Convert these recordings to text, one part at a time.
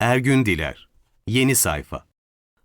Ergün Diler Yeni sayfa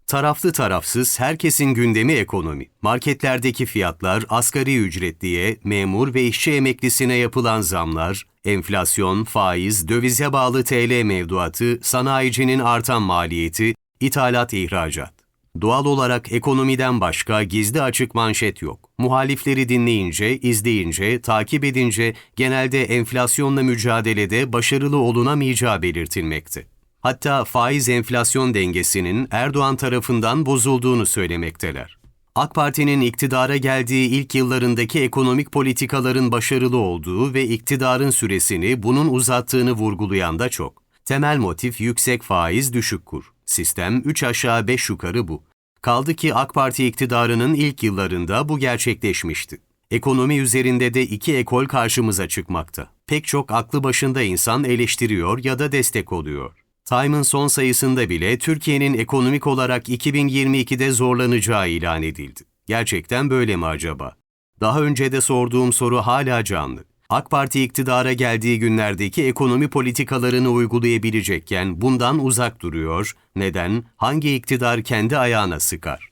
Taraflı tarafsız herkesin gündemi ekonomi. Marketlerdeki fiyatlar, asgari ücretliye, memur ve işçi emeklisine yapılan zamlar, enflasyon, faiz, dövize bağlı TL mevduatı, sanayicinin artan maliyeti, ithalat ihracat. Doğal olarak ekonomiden başka gizli açık manşet yok. Muhalifleri dinleyince, izleyince, takip edince genelde enflasyonla mücadelede başarılı olunamayacağı belirtilmekte. Hatta faiz enflasyon dengesinin Erdoğan tarafından bozulduğunu söylemekteler. AK Parti'nin iktidara geldiği ilk yıllarındaki ekonomik politikaların başarılı olduğu ve iktidarın süresini bunun uzattığını vurgulayan da çok. Temel motif yüksek faiz, düşük kur. Sistem 3 aşağı 5 yukarı bu. Kaldı ki AK Parti iktidarının ilk yıllarında bu gerçekleşmişti. Ekonomi üzerinde de iki ekol karşımıza çıkmakta. Pek çok aklı başında insan eleştiriyor ya da destek oluyor. Time'ın son sayısında bile Türkiye'nin ekonomik olarak 2022'de zorlanacağı ilan edildi. Gerçekten böyle mi acaba? Daha önce de sorduğum soru hala canlı. AK Parti iktidara geldiği günlerdeki ekonomi politikalarını uygulayabilecekken bundan uzak duruyor. Neden? Hangi iktidar kendi ayağına sıkar?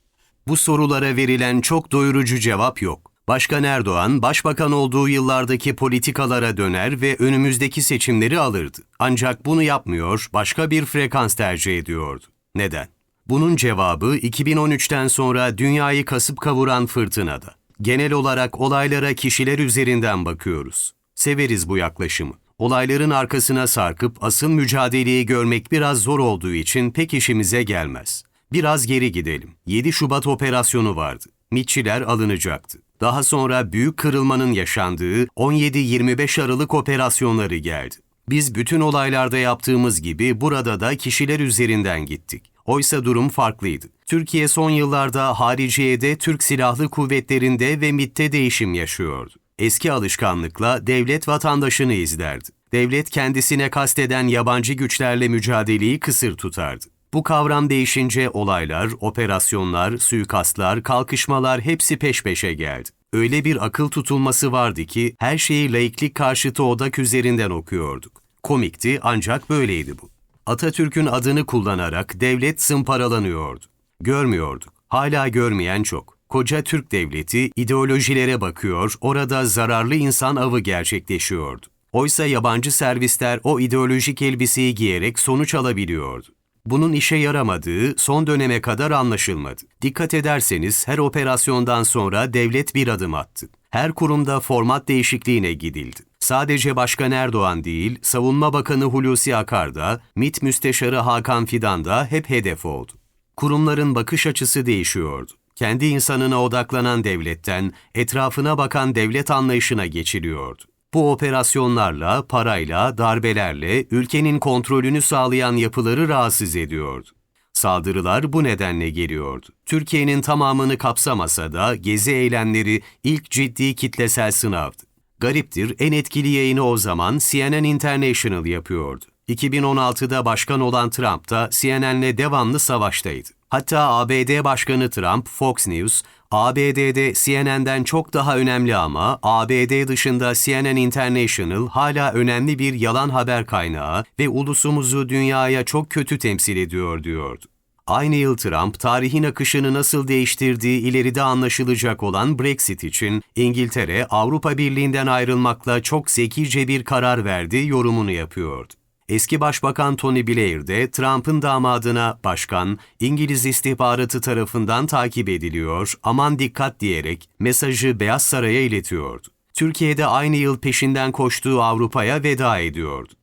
Bu sorulara verilen çok doyurucu cevap yok. Başkan Erdoğan, başbakan olduğu yıllardaki politikalara döner ve önümüzdeki seçimleri alırdı. Ancak bunu yapmıyor, başka bir frekans tercih ediyordu. Neden? Bunun cevabı 2013'ten sonra dünyayı kasıp kavuran fırtınada. Genel olarak olaylara kişiler üzerinden bakıyoruz. Severiz bu yaklaşımı. Olayların arkasına sarkıp asıl mücadeleyi görmek biraz zor olduğu için pek işimize gelmez. Biraz geri gidelim. 7 Şubat operasyonu vardı. MİT'çiler alınacaktı. Daha sonra büyük kırılmanın yaşandığı 17-25 Aralık operasyonları geldi. Biz bütün olaylarda yaptığımız gibi burada da kişiler üzerinden gittik. Oysa durum farklıydı. Türkiye son yıllarda hariciyede Türk Silahlı Kuvvetleri'nde ve MİT'te değişim yaşıyordu. Eski alışkanlıkla devlet vatandaşını izlerdi. Devlet kendisine kasteden yabancı güçlerle mücadeleyi kısır tutardı. Bu kavram değişince olaylar, operasyonlar, suikastlar, kalkışmalar hepsi peş peşe geldi. Öyle bir akıl tutulması vardı ki her şeyi laiklik karşıtı odak üzerinden okuyorduk. Komikti ancak böyleydi bu. Atatürk'ün adını kullanarak devlet sımparalanıyordu. Görmüyorduk. Hala görmeyen çok. Koca Türk devleti ideolojilere bakıyor, orada zararlı insan avı gerçekleşiyordu. Oysa yabancı servisler o ideolojik elbiseyi giyerek sonuç alabiliyordu. Bunun işe yaramadığı son döneme kadar anlaşılmadı. Dikkat ederseniz her operasyondan sonra devlet bir adım attı. Her kurumda format değişikliğine gidildi. Sadece Başkan Erdoğan değil, Savunma Bakanı Hulusi Akar da, MİT Müsteşarı Hakan Fidan da hep hedef oldu. Kurumların bakış açısı değişiyordu. Kendi insanına odaklanan devletten, etrafına bakan devlet anlayışına geçiliyordu. Bu operasyonlarla, parayla, darbelerle ülkenin kontrolünü sağlayan yapıları rahatsız ediyordu. Saldırılar bu nedenle geliyordu. Türkiye'nin tamamını kapsamasa da gezi eylemleri ilk ciddi kitlesel sınavdı. Gariptir, en etkili yayını o zaman CNN International yapıyordu. 2016'da başkan olan Trump da CNN'le devamlı savaştaydı. Hatta ABD Başkanı Trump, Fox News, ABD'de CNN'den çok daha önemli ama ABD dışında CNN International hala önemli bir yalan haber kaynağı ve ulusumuzu dünyaya çok kötü temsil ediyor diyordu. Aynı yıl Trump, tarihin akışını nasıl değiştirdiği ileride anlaşılacak olan Brexit için İngiltere, Avrupa Birliği'nden ayrılmakla çok zekice bir karar verdi yorumunu yapıyordu. Eski Başbakan Tony Blair de Trump'ın damadına başkan, İngiliz istihbaratı tarafından takip ediliyor, aman dikkat diyerek mesajı Beyaz Saray'a iletiyordu. Türkiye'de aynı yıl peşinden koştuğu Avrupa'ya veda ediyordu.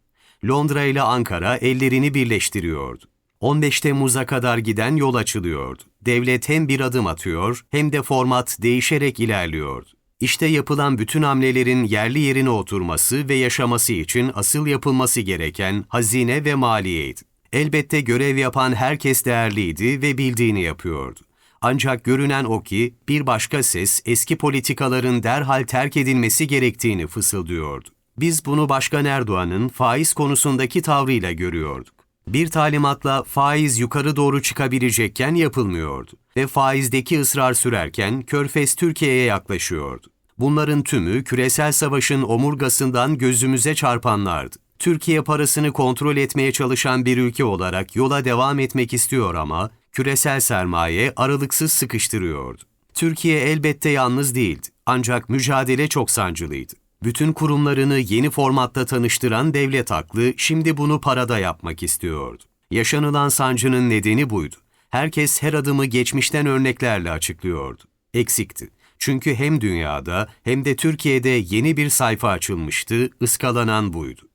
Londra ile Ankara ellerini birleştiriyordu. 15 Temmuz'a kadar giden yol açılıyordu. Devlet hem bir adım atıyor hem de format değişerek ilerliyordu. İşte yapılan bütün hamlelerin yerli yerine oturması ve yaşaması için asıl yapılması gereken hazine ve maliyeydi. Elbette görev yapan herkes değerliydi ve bildiğini yapıyordu. Ancak görünen o ki bir başka ses eski politikaların derhal terk edilmesi gerektiğini fısıldıyordu. Biz bunu Başkan Erdoğan'ın faiz konusundaki tavrıyla görüyorduk. Bir talimatla faiz yukarı doğru çıkabilecekken yapılmıyordu ve faizdeki ısrar sürerken Körfez Türkiye'ye yaklaşıyordu. Bunların tümü küresel savaşın omurgasından gözümüze çarpanlardı. Türkiye parasını kontrol etmeye çalışan bir ülke olarak yola devam etmek istiyor ama küresel sermaye aralıksız sıkıştırıyordu. Türkiye elbette yalnız değildi ancak mücadele çok sancılıydı. Bütün kurumlarını yeni formatta tanıştıran devlet aklı şimdi bunu parada yapmak istiyordu. Yaşanılan sancının nedeni buydu. Herkes her adımı geçmişten örneklerle açıklıyordu. Eksikti. Çünkü hem dünyada hem de Türkiye'de yeni bir sayfa açılmıştı, ıskalanan buydu.